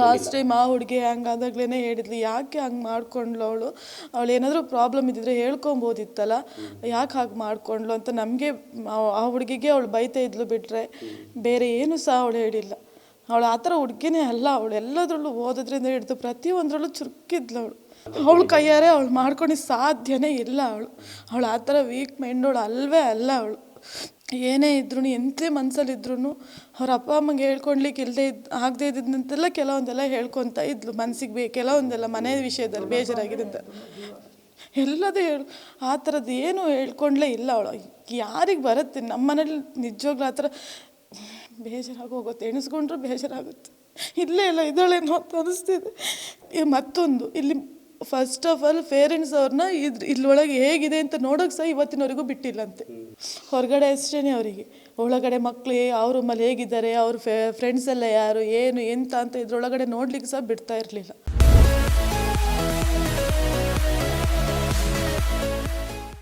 Last time ಆ ಹುಡುಗಿ ಹಂಗಾದಾಗ್ಲೇ ಹೇಳಿದ್ಲು, ಯಾಕೆ ಹಂಗೆ ಮಾಡ್ಕೊಂಡ್ಲು ಅವಳು? ಅವಳು ಏನಾದರೂ ಪ್ರಾಬ್ಲಮ್ ಇದ್ದಿದ್ರೆ ಹೇಳ್ಕೊಬೋದಿತ್ತಲ್ಲ? ಯಾಕೆ ಹಾಗೆ ಮಾಡ್ಕೊಂಡ್ಲು? ಅಂತ ನಮಗೆ ಆ ಹುಡುಗಿಗೆ ಅವಳು ಬೈತಾ ಇದ್ಲು ಬಿಟ್ಟರೆ ಬೇರೆ ಏನು ಸಹ ಅವಳು ಹೇಳಿಲ್ಲ. ಅವಳು ಆ ಥರ ಹುಡುಗಿನೇ ಅಲ್ಲ, ಅವಳು ಎಲ್ಲದರಲ್ಲೂ ಓದೋದ್ರಿಂದ ಹಿಡಿದು ಪ್ರತಿಯೊಂದರಲ್ಲೂ ಚುರುಕಿದ್ಲು ಅವಳು. ಅವಳು ಕೈಯಾರೆ ಅವಳು ಮಾಡ್ಕೊಂಡಿದ್ದು ಸಾಧ್ಯನೇ ಇಲ್ಲ ಅವಳು. ಅವಳು ಆ ಥರ ವೀಕ್ ಮೈಂಡ್ ಅವಳು ಅಲ್ವೇ ಅಲ್ಲ ಅವಳು. ಏನೇ ಇದ್ರೂ ಎಂಥೇ ಮನಸ್ಸಲ್ಲಿದ್ರೂ ಅವ್ರ ಅಪ್ಪ ಅಮ್ಮಂಗೆ ಹೇಳ್ಕೊಳ್ಲಿಕ್ಕೆ ಇಲ್ಲದೆ ಇದ್ದು ಆಗದೇ ಇದ್ದಂತೆಲ್ಲ ಕೆಲವೊಂದೆಲ್ಲ ಹೇಳ್ಕೊತ ಇದ್ಲು. ಮನಸ್ಸಿಗೆ ಬೇ, ಕೆಲವೊಂದೆಲ್ಲ ಮನೆ ವಿಷಯದಲ್ಲಿ ಬೇಜಾರಾಗಿದೆ ಅಂತ ಎಲ್ಲದೂ ಹೇಳು. ಆ ಥರದ್ದು ಏನು ಹೇಳ್ಕೊಂಡ್ಲೇ ಇಲ್ಲ ಅವಳು. ಯಾರಿಗೆ ಬರುತ್ತೆ? ನಮ್ಮ ಮನೇಲಿ ನಿಜವಾಗ್ಲೂ ಆ ಥರ ಬೇಜಾರಾಗಿ ಹೋಗುತ್ತೆ ಎಣಿಸ್ಕೊಂಡ್ರೂ ಬೇಜಾರಾಗುತ್ತೆ. ಇಲ್ಲೇ ಇಲ್ಲ ಇದಳೇನೋ ಅಂತ ಅನಿಸ್ತಿದೆ. ಮತ್ತೊಂದು, ಇಲ್ಲಿ ಫಸ್ಟ್ ಆಫ್ ಆಲ್ ಪೇರೆಂಟ್ಸ್ ಅವ್ರನ್ನ ಇದ್ರ ಇಲ್ಲೊಳಗೆ ಹೇಗಿದೆ ಅಂತ ನೋಡೋಕೆ ಸಹ ಇವತ್ತಿನವರೆಗೂ ಬಿಟ್ಟಿಲ್ಲಂತೆ. ಹೊರಗಡೆ ಅಷ್ಟೇ ಅವರಿಗೆ. ಒಳಗಡೆ ಮಕ್ಕಳು ಅವ್ರ ರೂಮಲ್ಲಿ ಹೇಗಿದ್ದಾರೆ, ಅವ್ರ ಫ್ರೆಂಡ್ಸ್ ಎಲ್ಲ ಯಾರು, ಏನು, ಎಂತ ಅಂತ ಇದ್ರೊಳಗಡೆ ನೋಡ್ಲಿಕ್ಕೆ ಸಹ ಬಿಡ್ತಾ ಇರಲಿಲ್ಲ.